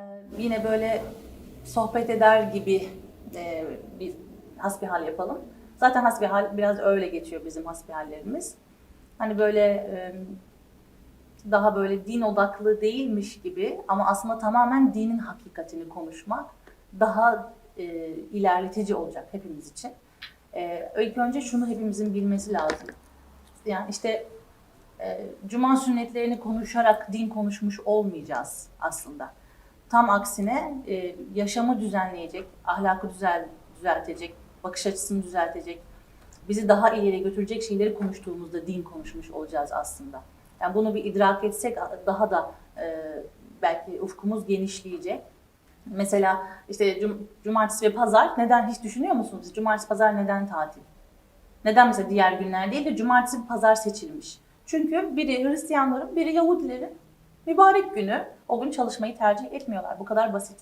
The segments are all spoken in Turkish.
Ee, yine böyle sohbet eder gibi e, bir hasbihal yapalım. Zaten hasbihal biraz öyle geçiyor bizim hasbihallerimiz. Hani böyle e, daha böyle din odaklı değilmiş gibi ama aslında tamamen dinin hakikatini konuşmak daha e, ilerletici olacak hepimiz için. E, ilk önce şunu hepimizin bilmesi lazım. Yani işte e, cuma sünnetlerini konuşarak din konuşmuş olmayacağız aslında. Tam aksine e, yaşamı düzenleyecek, ahlakı düzel, düzeltecek, bakış açısını düzeltecek, bizi daha ileri götürecek şeyleri konuştuğumuzda din konuşmuş olacağız aslında. Yani bunu bir idrak etsek daha da e, belki ufkumuz genişleyecek. Mesela işte cum- cumartesi ve pazar neden hiç düşünüyor musunuz? Cumartesi pazar neden tatil? Neden mesela diğer günler değil de cumartesi pazar seçilmiş? Çünkü biri Hristiyanların, biri Yahudilerin mübarek günü. O gün çalışmayı tercih etmiyorlar. Bu kadar basit.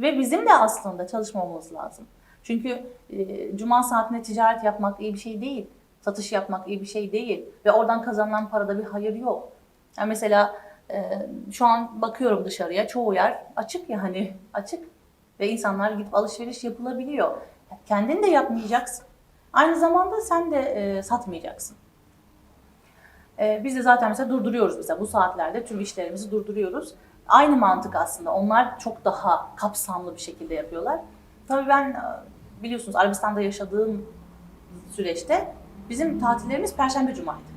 Ve bizim de aslında çalışmamamız lazım. Çünkü e, cuma saatinde ticaret yapmak iyi bir şey değil. Satış yapmak iyi bir şey değil. Ve oradan kazanılan parada bir hayır yok. Yani mesela e, şu an bakıyorum dışarıya çoğu yer açık ya hani açık. Ve insanlar gidip alışveriş yapılabiliyor. Kendin de yapmayacaksın. Aynı zamanda sen de e, satmayacaksın. E, biz de zaten mesela durduruyoruz mesela bu saatlerde tüm işlerimizi durduruyoruz. Aynı mantık aslında. Onlar çok daha kapsamlı bir şekilde yapıyorlar. Tabii ben e, biliyorsunuz Arabistan'da yaşadığım süreçte bizim tatillerimiz Perşembe Cuma'ydı.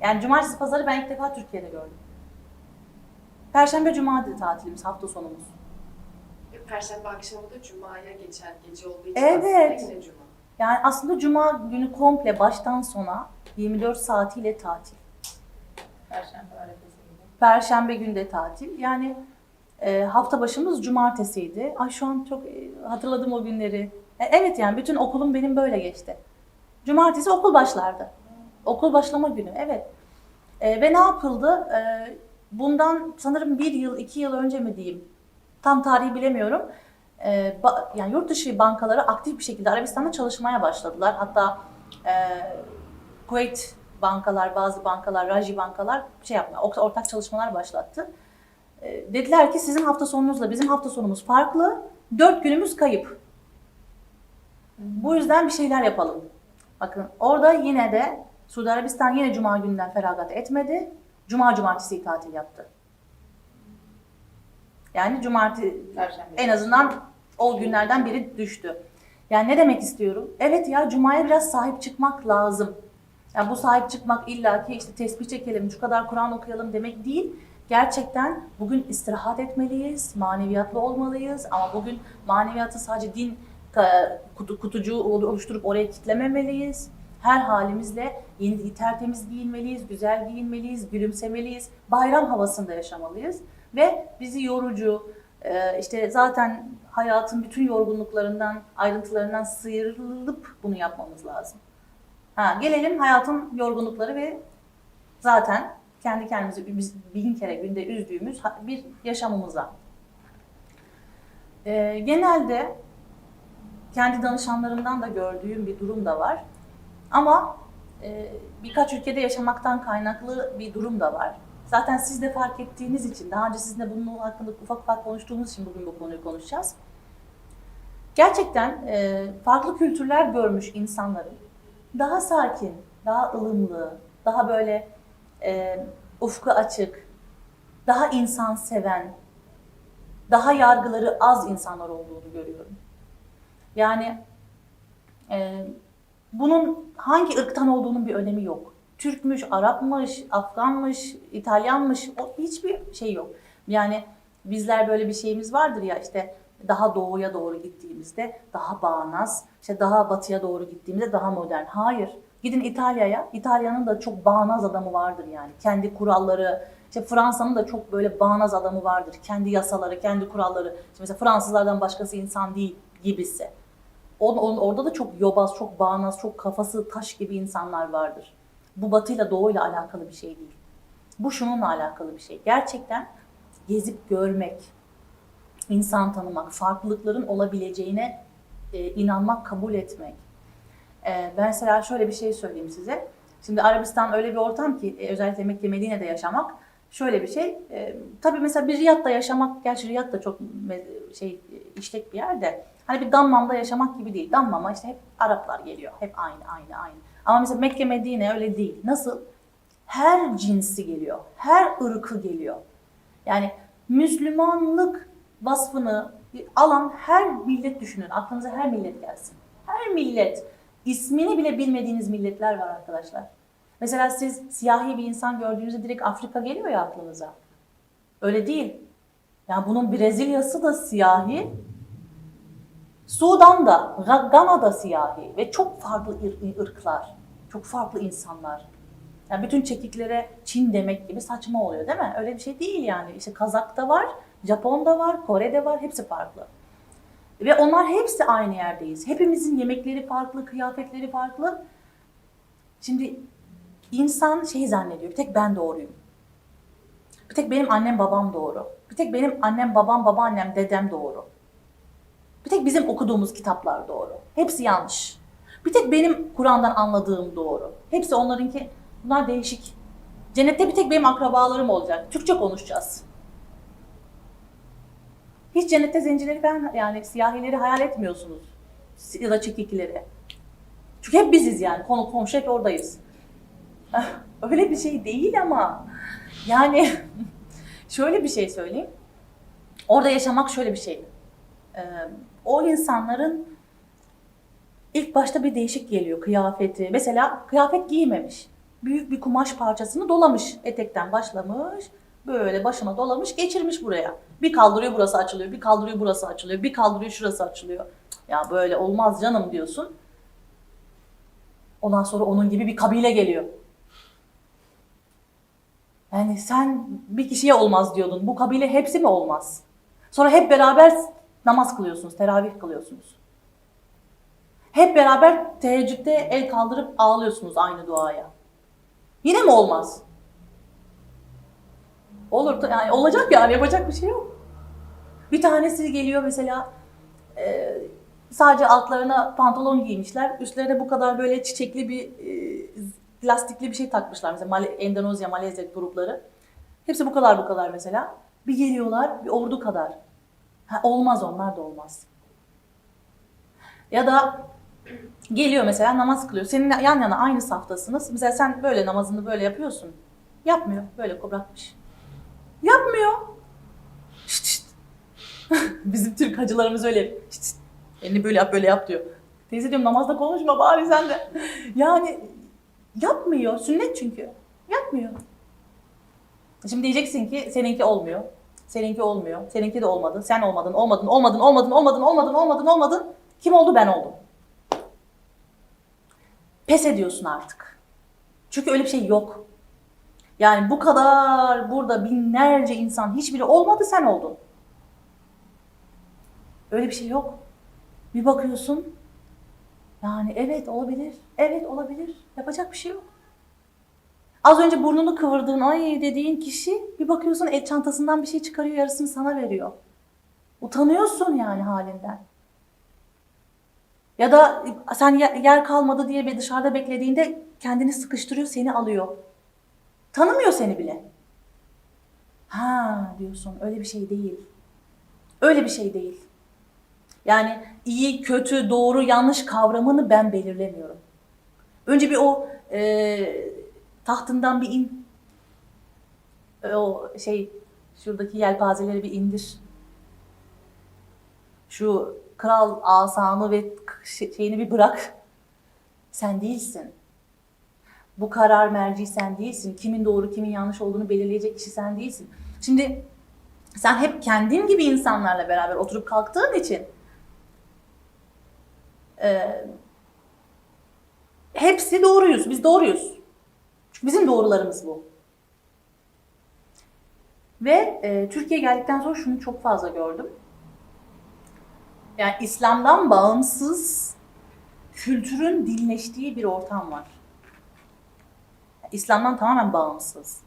Yani Cumartesi Pazarı ben ilk defa Türkiye'de gördüm. Perşembe Cuma'ydı tatilimiz, hafta sonumuz. Perşembe akşamı da Cuma'ya geçer gece olduğu için Evet. aslında yine Cuma. Yani aslında Cuma günü komple baştan sona 24 saatiyle tatil. Perşembe arefesiydi. Perşembe günde tatil. Yani e, hafta başımız cumartesiydi. Ay şu an çok e, hatırladım o günleri. E, evet yani bütün okulum benim böyle geçti. Cumartesi okul başlardı. Okul başlama günü evet. E, ve ne yapıldı? E, bundan sanırım bir yıl, iki yıl önce mi diyeyim? Tam tarihi bilemiyorum. E, ba- yani yurt dışı bankaları aktif bir şekilde Arabistan'da çalışmaya başladılar. Hatta e, Kuveyt bankalar, bazı bankalar, Raji bankalar şey yapmaya, orta- ortak çalışmalar başlattı. E, dediler ki sizin hafta sonunuzla bizim hafta sonumuz farklı. Dört günümüz kayıp. Bu yüzden bir şeyler yapalım. Bakın orada yine de Suudi Arabistan yine Cuma günden feragat etmedi. Cuma cumartesi tatil yaptı. Yani cumartesi Perşembe. en azından o günlerden biri düştü. Yani ne demek istiyorum? Evet ya Cuma'ya biraz sahip çıkmak lazım. Yani bu sahip çıkmak illaki işte tesbih çekelim, şu kadar Kur'an okuyalım demek değil. Gerçekten bugün istirahat etmeliyiz, maneviyatlı olmalıyız ama bugün maneviyatı sadece din kutu, kutucuğu oluşturup oraya kitlememeliyiz. Her halimizle yeni tertemiz giyinmeliyiz, güzel giyinmeliyiz, gülümsemeliyiz, bayram havasında yaşamalıyız ve bizi yorucu, e, işte zaten hayatın bütün yorgunluklarından, ayrıntılarından sıyrılıp bunu yapmamız lazım. Ha, gelelim hayatın yorgunlukları ve zaten kendi kendimizi bin kere günde üzdüğümüz bir yaşamımıza. Ee, genelde kendi danışanlarımdan da gördüğüm bir durum da var. Ama e, birkaç ülkede yaşamaktan kaynaklı bir durum da var. Zaten siz de fark ettiğiniz için, daha önce sizinle bunun hakkında ufak ufak konuştuğumuz için bugün bu konuyu konuşacağız. Gerçekten e, farklı kültürler görmüş insanların daha sakin, daha ılımlı, daha böyle e, ufku açık, daha insan seven, daha yargıları az insanlar olduğunu görüyorum. Yani e, bunun hangi ırktan olduğunun bir önemi yok. Türkmüş, Arapmış, Afganmış, İtalyanmış o hiçbir şey yok. Yani bizler böyle bir şeyimiz vardır ya işte daha doğuya doğru gittiğimizde daha bağnaz, işte daha batıya doğru gittiğimizde daha modern. Hayır. Gidin İtalya'ya. İtalya'nın da çok bağnaz adamı vardır yani. Kendi kuralları, işte Fransa'nın da çok böyle bağnaz adamı vardır. Kendi yasaları, kendi kuralları. İşte mesela Fransızlardan başkası insan değil gibisi. On, on- orada da çok yobaz, çok bağnaz, çok kafası taş gibi insanlar vardır. Bu batıyla doğuyla alakalı bir şey değil. Bu şununla alakalı bir şey. Gerçekten gezip görmek, insan tanımak, farklılıkların olabileceğine e, inanmak, kabul etmek. E, ben mesela şöyle bir şey söyleyeyim size. Şimdi Arabistan öyle bir ortam ki e, özellikle Mekke Medine'de yaşamak Şöyle bir şey. E, tabii mesela bir Riyad'da yaşamak, gerçi Riyad da çok şey işlek bir yerde. Hani bir Dammam'da yaşamak gibi değil. Dammam'a işte hep Araplar geliyor. Hep aynı, aynı, aynı. Ama mesela Mekke, Medine öyle değil. Nasıl? Her cinsi geliyor. Her ırkı geliyor. Yani Müslümanlık vasfını alan her millet düşünün. Aklınıza her millet gelsin. Her millet. ismini bile bilmediğiniz milletler var arkadaşlar. Mesela siz siyahi bir insan gördüğünüzde direkt Afrika geliyor ya aklınıza. Öyle değil. Yani bunun Brezilya'sı da siyahi. Sudan'da, Ga- Gana'da siyahi ve çok farklı ırklar, çok farklı insanlar. Yani bütün çekiklere Çin demek gibi saçma oluyor değil mi? Öyle bir şey değil yani. İşte Kazak'ta var, Japon'da var, Kore'de var, hepsi farklı. Ve onlar hepsi aynı yerdeyiz. Hepimizin yemekleri farklı, kıyafetleri farklı. Şimdi insan şey zannediyor, bir tek ben doğruyum. Bir tek benim annem babam doğru. Bir tek benim annem babam, babaannem, dedem doğru. Bir tek bizim okuduğumuz kitaplar doğru. Hepsi yanlış. Bir tek benim Kur'an'dan anladığım doğru. Hepsi onlarınki, bunlar değişik. Cennette bir tek benim akrabalarım olacak. Türkçe konuşacağız. Hiç cennette zencileri falan yani siyahileri hayal etmiyorsunuz. Ya da çekikleri. Çünkü hep biziz yani. Konu komşu hep oradayız. Öyle bir şey değil ama. Yani şöyle bir şey söyleyeyim. Orada yaşamak şöyle bir şey. Ee, o insanların ilk başta bir değişik geliyor kıyafeti. Mesela kıyafet giymemiş. Büyük bir kumaş parçasını dolamış. Etekten başlamış. Böyle başına dolamış, geçirmiş buraya. Bir kaldırıyor burası açılıyor, bir kaldırıyor burası açılıyor, bir kaldırıyor şurası açılıyor. Ya böyle olmaz canım diyorsun. Ondan sonra onun gibi bir kabile geliyor. Yani sen bir kişiye olmaz diyordun. Bu kabile hepsi mi olmaz? Sonra hep beraber namaz kılıyorsunuz, teravih kılıyorsunuz. Hep beraber teheccüde el kaldırıp ağlıyorsunuz aynı duaya. Yine mi olmaz? Olur yani olacak yani yapacak bir şey yok. Bir tanesi geliyor mesela e, sadece altlarına pantolon giymişler. Üstlerine bu kadar böyle çiçekli bir e, lastikli bir şey takmışlar. Mesela Male- Endonezya, Malezya grupları. Hepsi bu kadar bu kadar mesela. Bir geliyorlar bir ordu kadar. Ha, olmaz onlar da olmaz. Ya da geliyor mesela namaz kılıyor. Senin yan yana aynı saftasınız. Mesela sen böyle namazını böyle yapıyorsun. Yapmıyor. Böyle bırakmış. Yapmıyor. Şşt şşt. Bizim Türk hacılarımız öyle. Şşt şşt. Elini böyle yap böyle yap diyor. Teyze diyorum namazda konuşma bari sen de. Yani yapmıyor. Sünnet çünkü. Yapmıyor. Şimdi diyeceksin ki seninki olmuyor. Seninki olmuyor. Seninki de olmadı. Sen olmadın, olmadın, olmadın, olmadın, olmadın, olmadın, olmadın, olmadın. Kim oldu? Ben oldum. Pes ediyorsun artık. Çünkü öyle bir şey yok. Yani bu kadar burada binlerce insan hiçbiri olmadı sen oldun. Öyle bir şey yok. Bir bakıyorsun. Yani evet olabilir. Evet olabilir. Yapacak bir şey yok. Az önce burnunu kıvırdığın ay dediğin kişi bir bakıyorsun el çantasından bir şey çıkarıyor yarısını sana veriyor. Utanıyorsun yani halinden. Ya da sen yer kalmadı diye bir dışarıda beklediğinde kendini sıkıştırıyor seni alıyor. Tanımıyor seni bile. Ha diyorsun öyle bir şey değil. Öyle bir şey değil. Yani iyi, kötü, doğru, yanlış kavramını ben belirlemiyorum. Önce bir o e, tahtından bir in. E, O şey şuradaki yelpazeleri bir indir. Şu kral asanı ve şeyini bir bırak. Sen değilsin. Bu karar merci sen değilsin. Kimin doğru kimin yanlış olduğunu belirleyecek kişi sen değilsin. Şimdi sen hep kendin gibi insanlarla beraber oturup kalktığın için e, hepsi doğruyuz. Biz doğruyuz. Çünkü bizim doğrularımız bu. Ve e, Türkiye'ye geldikten sonra şunu çok fazla gördüm. Yani İslam'dan bağımsız kültürün dinleştiği bir ortam var. İslam'dan tamamen bağımsız.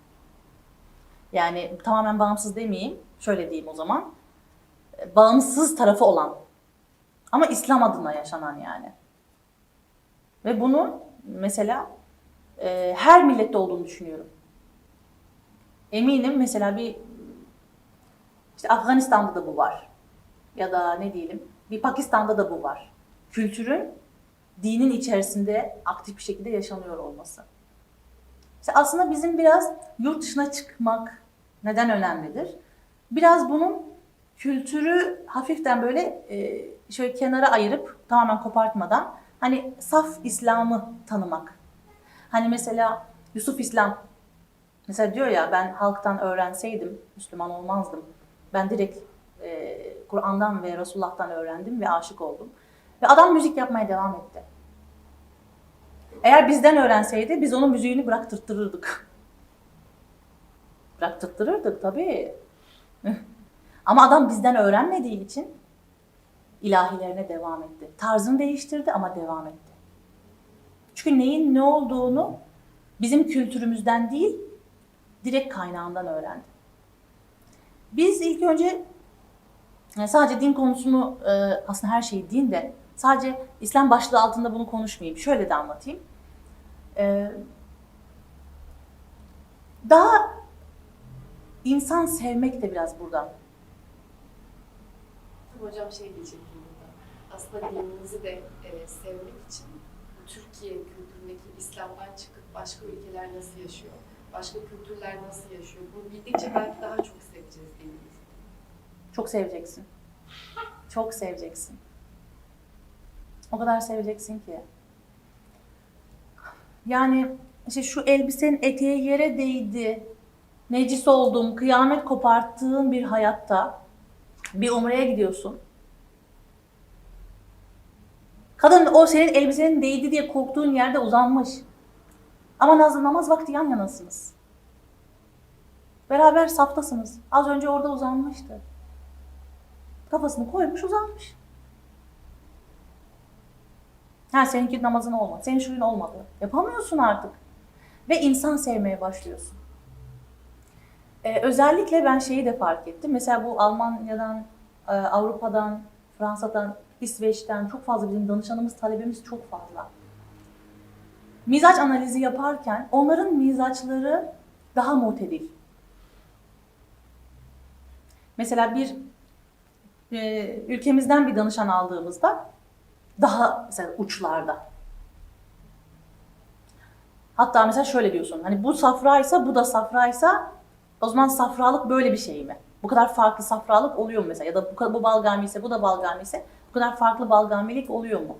Yani tamamen bağımsız demeyeyim, şöyle diyeyim o zaman. Bağımsız tarafı olan. Ama İslam adına yaşanan yani. Ve bunu mesela e, her millette olduğunu düşünüyorum. eminim mesela bir işte Afganistan'da da bu var. Ya da ne diyelim bir Pakistan'da da bu var. Kültürün dinin içerisinde aktif bir şekilde yaşanıyor olması. İşte aslında bizim biraz yurt dışına çıkmak neden önemlidir? Biraz bunun kültürü hafiften böyle e, şöyle kenara ayırıp tamamen kopartmadan hani saf İslam'ı tanımak. Hani mesela Yusuf İslam mesela diyor ya ben halktan öğrenseydim Müslüman olmazdım. Ben direkt e, Kur'an'dan ve Resulullah'tan öğrendim ve aşık oldum. Ve adam müzik yapmaya devam etti. Eğer bizden öğrenseydi biz onun müziğini bıraktırtırırdık. Bıraktırtırırdık tabii. ama adam bizden öğrenmediği için ilahilerine devam etti. Tarzını değiştirdi ama devam etti. Çünkü neyin ne olduğunu bizim kültürümüzden değil, direkt kaynağından öğrendi. Biz ilk önce yani sadece din konusunu e, aslında her şey din de sadece İslam başlığı altında bunu konuşmayayım. Şöyle de anlatayım. E, daha insan sevmek de biraz buradan. Hocam şey diyecektim burada. Aslında dinimizi de e, sevmek için Türkiye kültüründeki İslam'dan çıkıp başka ülkeler nasıl yaşıyor, başka kültürler nasıl yaşıyor bunu bildikçe belki daha çok seveceğiz dinimizi. Çok seveceksin. Çok seveceksin. O kadar seveceksin ki. Yani işte şu elbisenin eteği yere değdi. Necis oldum, kıyamet koparttığın bir hayatta bir umreye gidiyorsun. Kadın o senin elbisenin değdi diye korktuğun yerde uzanmış. Ama nazlı namaz vakti yan yanasınız. Beraber saftasınız. Az önce orada uzanmıştı. Kafasını koymuş uzanmış. Ha seninki namazın olmadı. Senin şuyun olmadı. Yapamıyorsun artık. Ve insan sevmeye başlıyorsun. Ee, özellikle ben şeyi de fark ettim. Mesela bu Almanya'dan, e, Avrupa'dan, Fransa'dan, İsveç'ten çok fazla bizim danışanımız, talebimiz çok fazla. Mizaç analizi yaparken onların mizaçları daha mutedil. Mesela bir e, ülkemizden bir danışan aldığımızda daha mesela uçlarda. Hatta mesela şöyle diyorsun. Hani bu safraysa bu da safraysa o zaman safralık böyle bir şey mi? Bu kadar farklı safralık oluyor mu mesela? Ya da bu, bu balgami ise bu da balgami ise bu kadar farklı balgamilik oluyor mu?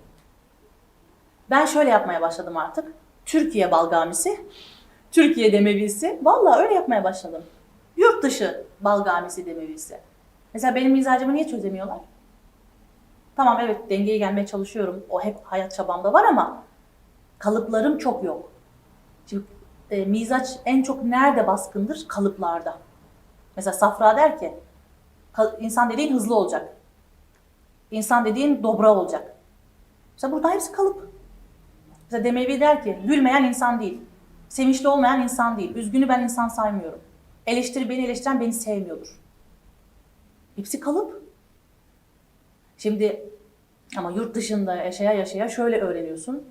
Ben şöyle yapmaya başladım artık. Türkiye balgamisi, Türkiye demevisi. Vallahi öyle yapmaya başladım. Yurt dışı balgamisi demevisi. Mesela benim mizacımı niye çözemiyorlar? Tamam evet dengeye gelmeye çalışıyorum. O hep hayat çabamda var ama kalıplarım çok yok. Şimdi e, mizaç en çok nerede baskındır? Kalıplarda. Mesela Safra der ki "Ka- insan dediğin hızlı olacak. İnsan dediğin dobra olacak. Mesela burada hepsi kalıp. Mesela Demevi der ki gülmeyen insan değil. Sevinçli olmayan insan değil. Üzgünü ben insan saymıyorum. Eleştiri beni eleştiren beni sevmiyordur. Hepsi kalıp. Şimdi ama yurt dışında yaşaya yaşaya şöyle öğreniyorsun.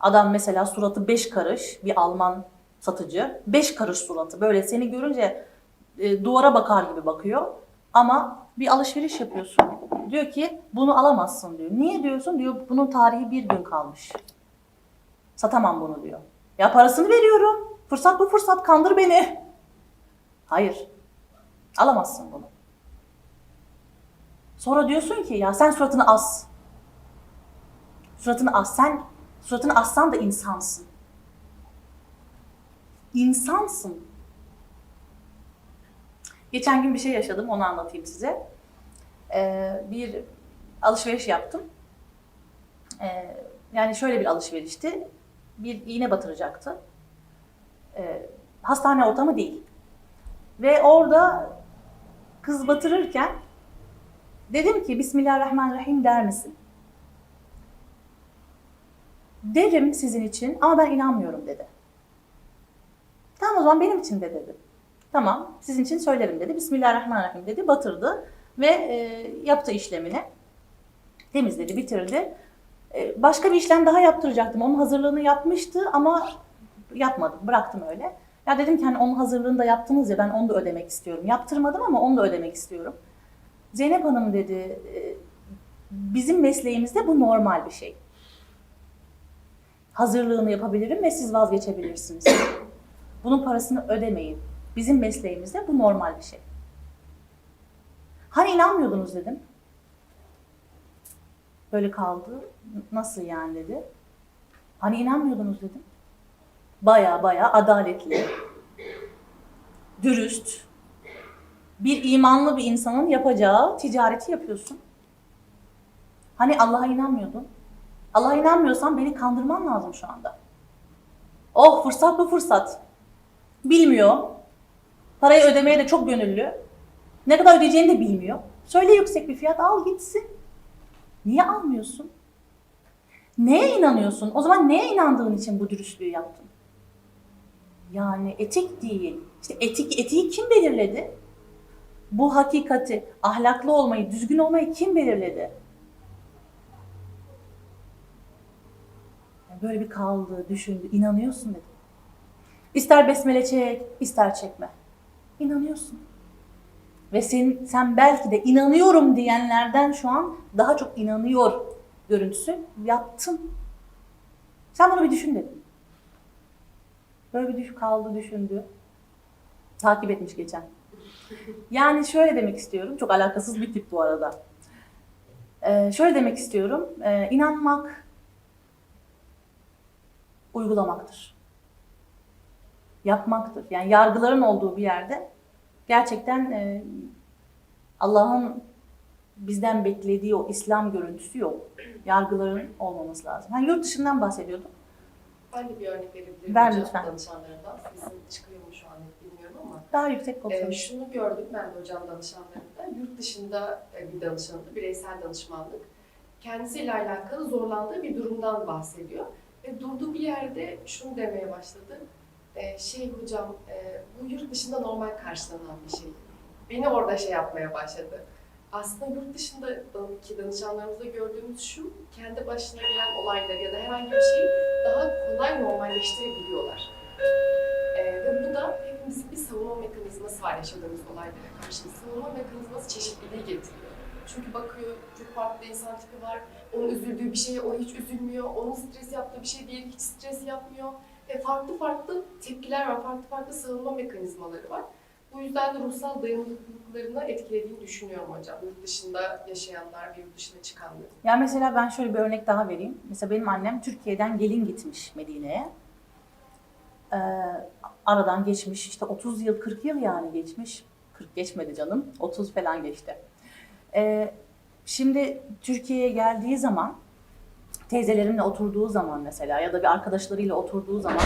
Adam mesela suratı beş karış, bir Alman satıcı. Beş karış suratı. Böyle seni görünce e, duvara bakar gibi bakıyor. Ama bir alışveriş yapıyorsun. Diyor ki bunu alamazsın diyor. Niye diyorsun? Diyor bunun tarihi bir gün kalmış. Satamam bunu diyor. Ya parasını veriyorum. Fırsat bu fırsat kandır beni. Hayır. Alamazsın bunu. Sonra diyorsun ki ya sen suratını as. Suratını as. Sen suratını assan da insansın. İnsansın. Geçen gün bir şey yaşadım onu anlatayım size. Ee, bir alışveriş yaptım. Ee, yani şöyle bir alışverişti. Bir iğne batıracaktı. Ee, hastane ortamı değil. Ve orada kız batırırken dedim ki Bismillahirrahmanirrahim der misin? Derim sizin için ama ben inanmıyorum dedi. Tamam o zaman benim için de dedim. Tamam sizin için söylerim dedi. Bismillahirrahmanirrahim dedi. Batırdı ve e, yaptı işlemini. Temizledi, bitirdi. E, başka bir işlem daha yaptıracaktım. Onun hazırlığını yapmıştı ama yapmadım. Bıraktım öyle. Ya dedim ki hani onun hazırlığını da yaptınız ya ben onu da ödemek istiyorum. Yaptırmadım ama onu da ödemek istiyorum. Zeynep Hanım dedi "e, bizim mesleğimizde bu normal bir şey. Hazırlığını yapabilirim ve siz vazgeçebilirsiniz. Bunun parasını ödemeyin. Bizim mesleğimizde bu normal bir şey. Hani inanmıyordunuz dedim. Böyle kaldı. Nasıl yani dedi. Hani inanmıyordunuz dedim. Baya baya adaletli, dürüst, bir imanlı bir insanın yapacağı ticareti yapıyorsun. Hani Allah'a inanmıyordun. Allah'a inanmıyorsan beni kandırman lazım şu anda. Oh fırsat bu fırsat. Bilmiyor. Parayı ödemeye de çok gönüllü. Ne kadar ödeyeceğini de bilmiyor. Söyle yüksek bir fiyat al gitsin. Niye almıyorsun? Neye inanıyorsun? O zaman neye inandığın için bu dürüstlüğü yaptın? Yani etik değil. İşte etik etiği kim belirledi? Bu hakikati, ahlaklı olmayı, düzgün olmayı kim belirledi? Böyle bir kaldı, düşündü, inanıyorsun dedi. İster besmele çek, ister çekme. İnanıyorsun. Ve sen, sen belki de inanıyorum diyenlerden şu an daha çok inanıyor görüntüsü yaptın. Sen bunu bir düşün dedim. Böyle bir düş kaldı, düşündü. Takip etmiş geçen. Yani şöyle demek istiyorum. Çok alakasız bir tip bu arada. Ee, şöyle demek istiyorum. Ee, inanmak uygulamaktır. Yapmaktır. Yani yargıların olduğu bir yerde gerçekten e, Allah'ın bizden beklediği o İslam görüntüsü yok. Yargıların olmaması lazım. Yani yurt dışından bahsediyorduk. Ben de bir örnek verebilirim Ver lütfen. danışanlarından. Sesim çıkıyor mu şu an. Daha yüksek konuşalım. Ee, şunu gördüm ben de hocam danışanlarında. Yurt dışında e, bir danışanında, bireysel danışmanlık. Kendisiyle alakalı zorlandığı bir durumdan bahsediyor. Ve durduğu bir yerde şunu demeye başladı. E, şey hocam, e, bu yurt dışında normal karşılanan bir şey. Beni orada şey yapmaya başladı. Aslında yurt dışındaki danışanlarımızda gördüğümüz şu, kendi başına gelen olayları ya da herhangi bir şeyi daha kolay normalleştirebiliyorlar. Ve bu da hepimizin bir savunma mekanizması var yaşadığımız olaylara karşı. Savunma mekanizması çeşitliliği getiriyor. Çünkü bakıyor çok farklı insan tipi var. Onun üzüldüğü bir şeye o hiç üzülmüyor. Onun stres yaptığı bir şey değil hiç stres yapmıyor. Ve farklı farklı tepkiler var, farklı farklı savunma mekanizmaları var. Bu yüzden de ruhsal dayanıklılıklarını etkilediğini düşünüyorum hocam. Yurt dışında yaşayanlar ve yurt dışına çıkanların. Ya mesela ben şöyle bir örnek daha vereyim. Mesela benim annem Türkiye'den gelin gitmiş Medine'ye. Ee, aradan geçmiş işte 30 yıl 40 yıl yani geçmiş. 40 geçmedi canım 30 falan geçti. Ee, şimdi Türkiye'ye geldiği zaman teyzelerimle oturduğu zaman mesela ya da bir arkadaşlarıyla oturduğu zaman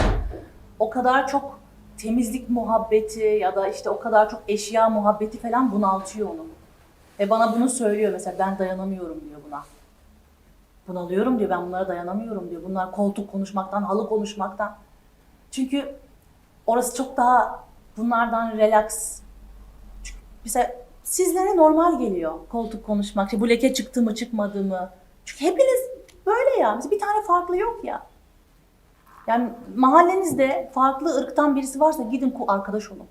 o kadar çok temizlik muhabbeti ya da işte o kadar çok eşya muhabbeti falan bunaltıyor onu. Ve bana bunu söylüyor mesela ben dayanamıyorum diyor buna. Bunalıyorum diyor ben bunlara dayanamıyorum diyor. Bunlar koltuk konuşmaktan, halı konuşmaktan. Çünkü orası çok daha bunlardan relax. Çünkü mesela sizlere normal geliyor koltuk konuşmak. İşte bu leke çıktı mı çıkmadı mı? Çünkü hepiniz böyle ya. Mesela bir tane farklı yok ya. Yani mahallenizde farklı ırktan birisi varsa gidin arkadaş olun.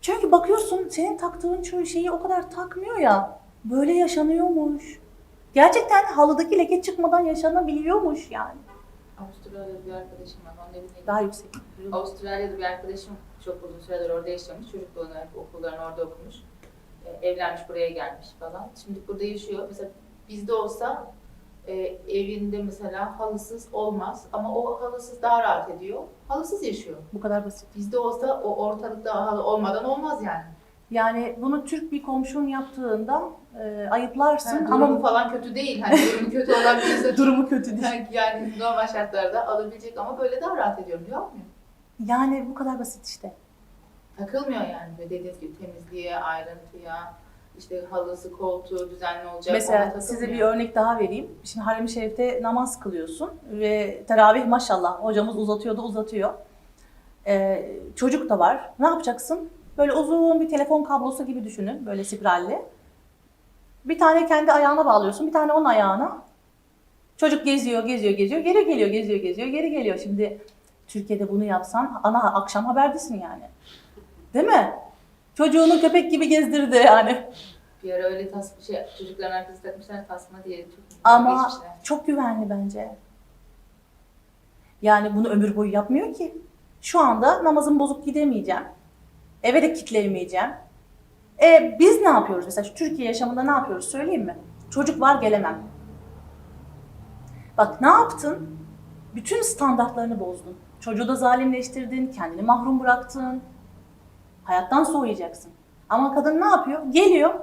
Çünkü bakıyorsun senin taktığın çoğu şeyi o kadar takmıyor ya. Böyle yaşanıyormuş. Gerçekten halıdaki leke çıkmadan yaşanabiliyormuş yani. Avustralya'da bir arkadaşım var. Onun evine Daha yüksek. Avustralya'da bir arkadaşım çok uzun süredir orada yaşamış. Çocukluğunu, okullarını orada okumuş. Ee, evlenmiş, buraya gelmiş falan. Şimdi burada yaşıyor. Mesela bizde olsa e, evinde mesela halısız olmaz. Ama o halısız daha rahat ediyor. Halısız yaşıyor. Bu kadar basit. Bizde olsa o ortalıkta halı olmadan olmaz yani. Yani bunu Türk bir komşun yaptığında e, ayıplarsın Yani ama falan kötü değil. Hani durumu kötü olan birisi durumu kötü değil. yani normal şartlarda alabilecek ama böyle daha rahat ediyorum diyor mu? Yani bu kadar basit işte. Takılmıyor yani dediğiniz gibi temizliğe, ayrıntıya, işte halısı, koltuğu düzenli olacak. Mesela size bir örnek daha vereyim. Şimdi Harem-i Şerif'te namaz kılıyorsun ve teravih maşallah hocamız uzatıyor da uzatıyor. Ee, çocuk da var. Ne yapacaksın? Böyle uzun bir telefon kablosu gibi düşünün. Böyle spiralli. Bir tane kendi ayağına bağlıyorsun. Bir tane onun ayağına. Çocuk geziyor, geziyor, geziyor. Geri geliyor, geziyor, geziyor. Geri geliyor. Şimdi Türkiye'de bunu yapsan ana akşam haberdesin yani. Değil mi? Çocuğunu köpek gibi gezdirdi yani. Bir ara öyle tas şey çocukların arkası takmışlar tasma diye çok Ama geçmişler. çok güvenli bence. Yani bunu ömür boyu yapmıyor ki. Şu anda namazımı bozup gidemeyeceğim. Eve de kitleyemeyeceğim. E, biz ne yapıyoruz mesela Türkiye yaşamında ne yapıyoruz söyleyeyim mi? Çocuk var gelemem. Bak ne yaptın? Bütün standartlarını bozdun. Çocuğu da zalimleştirdin, kendini mahrum bıraktın. Hayattan soğuyacaksın. Ama kadın ne yapıyor? Geliyor.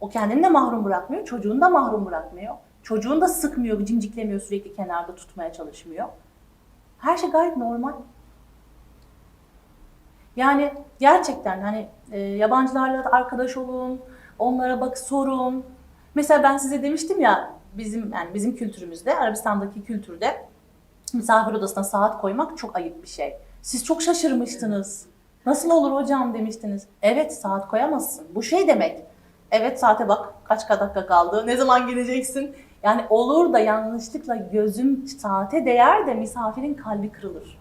O kendini de mahrum bırakmıyor, çocuğunu da mahrum bırakmıyor. Çocuğunu da sıkmıyor, cimciklemiyor, sürekli kenarda tutmaya çalışmıyor. Her şey gayet normal. Yani gerçekten hani e, yabancılarla da arkadaş olun, onlara bak sorun. Mesela ben size demiştim ya bizim yani bizim kültürümüzde, Arabistan'daki kültürde misafir odasına saat koymak çok ayıp bir şey. Siz çok şaşırmıştınız. Nasıl olur hocam demiştiniz. Evet saat koyamazsın. Bu şey demek. Evet saate bak kaç dakika kaldı, ne zaman geleceksin. Yani olur da yanlışlıkla gözüm saate değer de misafirin kalbi kırılır.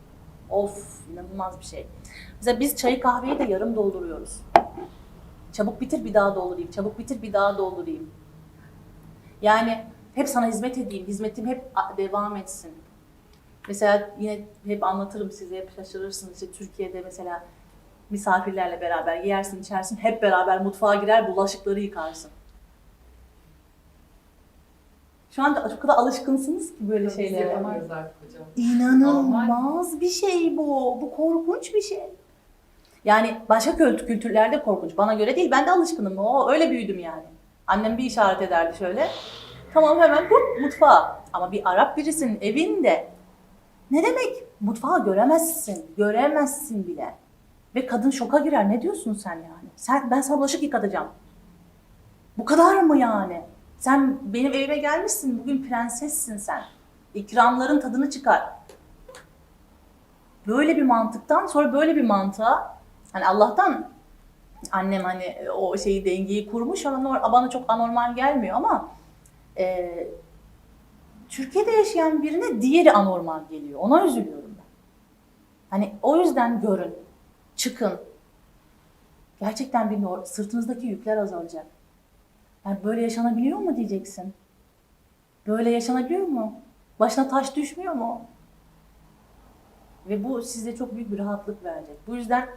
Of inanılmaz bir şey. Mesela biz çayı kahveyi de yarım dolduruyoruz. Çabuk bitir bir daha doldurayım, çabuk bitir bir daha doldurayım. Yani hep sana hizmet edeyim, hizmetim hep devam etsin. Mesela yine hep anlatırım size, hep şaşırırsınız. İşte Türkiye'de mesela misafirlerle beraber yersin, içersin, hep beraber mutfağa girer, bulaşıkları yıkarsın. Şu anda o kadar alışkınsınız ki böyle Biz şeylere. İnanılmaz bir şey bu. Bu korkunç bir şey. Yani başka kült- kültürlerde korkunç. Bana göre değil. Ben de alışkınım. O öyle büyüdüm yani. Annem bir işaret ederdi şöyle. Tamam hemen hop mutfağa. Ama bir Arap birisinin evinde ne demek? Mutfağı göremezsin. Göremezsin bile. Ve kadın şoka girer. Ne diyorsun sen yani? Sen ben sana bulaşık yıkatacağım. Bu kadar mı yani? Sen benim evime gelmişsin. Bugün prensessin sen. İkramların tadını çıkar. Böyle bir mantıktan sonra böyle bir mantığa hani Allah'tan annem hani o şeyi dengeyi kurmuş ama bana çok anormal gelmiyor ama e, Türkiye'de yaşayan birine diğeri anormal geliyor. Ona üzülüyorum ben. Hani o yüzden görün, çıkın. Gerçekten bir sırtınızdaki yükler azalacak. Yani böyle yaşanabiliyor mu diyeceksin. Böyle yaşanabiliyor mu? Başına taş düşmüyor mu? Ve bu size çok büyük bir rahatlık verecek. Bu yüzden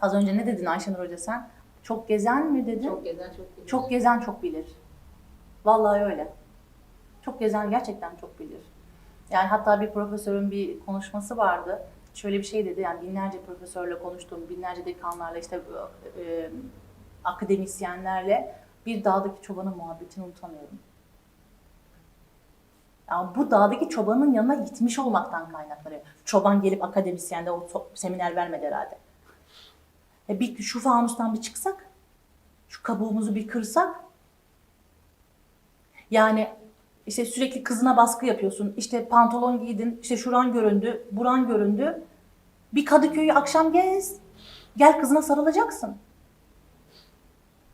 az önce ne dedin Ayşenur Hoca sen? Çok gezen mi dedin? Çok gezen çok bilir. Çok gezen çok bilir. Vallahi öyle. Çok gezen gerçekten çok bilir. Yani hatta bir profesörün bir konuşması vardı. Şöyle bir şey dedi. Yani binlerce profesörle konuştum, binlerce dekanlarla işte e, akademisyenlerle bir dağdaki çobanın muhabbetini unutamıyorum. Yani bu dağdaki çobanın yanına gitmiş olmaktan kaynaklanıyor. Çoban gelip akademisyende o seminer vermedi herhalde. E bir şu fanustan bir çıksak, şu kabuğumuzu bir kırsak, yani işte sürekli kızına baskı yapıyorsun. İşte pantolon giydin, işte şuran göründü, buran göründü. Bir Kadıköy'ü akşam gez. Gel kızına sarılacaksın.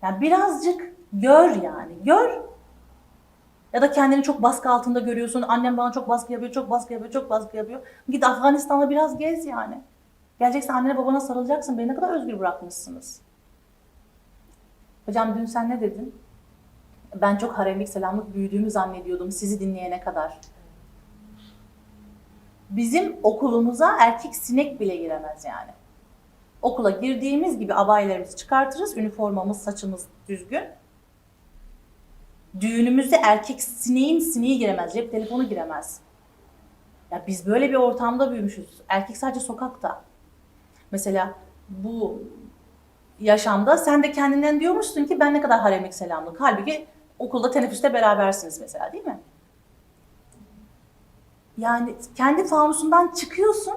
Yani birazcık gör yani, gör. Ya da kendini çok baskı altında görüyorsun. Annem bana çok baskı yapıyor, çok baskı yapıyor, çok baskı yapıyor. Git Afganistan'da biraz gez yani. Geleceksin annene babana sarılacaksın. Beni ne kadar özgür bırakmışsınız. Hocam dün sen ne dedin? Ben çok haremlik selamlık büyüdüğümü zannediyordum sizi dinleyene kadar. Bizim okulumuza erkek sinek bile giremez yani. Okula girdiğimiz gibi abaylarımızı çıkartırız, üniformamız, saçımız düzgün. Düğünümüzde erkek sineğin sineği giremez, cep telefonu giremez. Ya biz böyle bir ortamda büyümüşüz. Erkek sadece sokakta. Mesela bu yaşamda sen de kendinden diyormuşsun ki ben ne kadar haremlik selamlık. Halbuki okulda teneffüste berabersiniz mesela değil mi? Yani kendi fanusundan çıkıyorsun.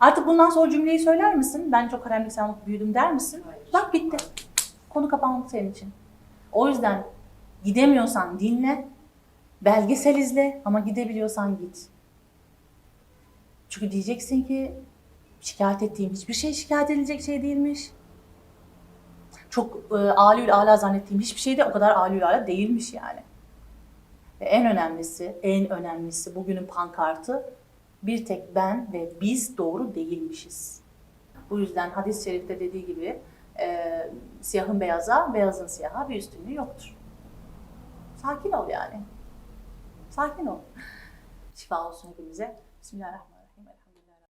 Artık bundan sonra cümleyi söyler misin? Ben çok haremlik selamlık büyüdüm der misin? Hayır. Bak bitti. Konu kapandı senin için. O yüzden gidemiyorsan dinle, belgesel izle ama gidebiliyorsan git. Çünkü diyeceksin ki şikayet ettiğim hiçbir şey şikayet edilecek şey değilmiş. Çok e, alül ala zannettiğim hiçbir şey de o kadar alül ala değilmiş yani. Ve en önemlisi, en önemlisi bugünün pankartı bir tek ben ve biz doğru değilmişiz. Bu yüzden hadis-i şerifte dediği gibi e, siyahın beyaza, beyazın siyaha bir üstünlüğü yoktur. Sakin ol yani. Sakin ol. Şifa olsun hepimize. Bismillahirrahmanirrahim.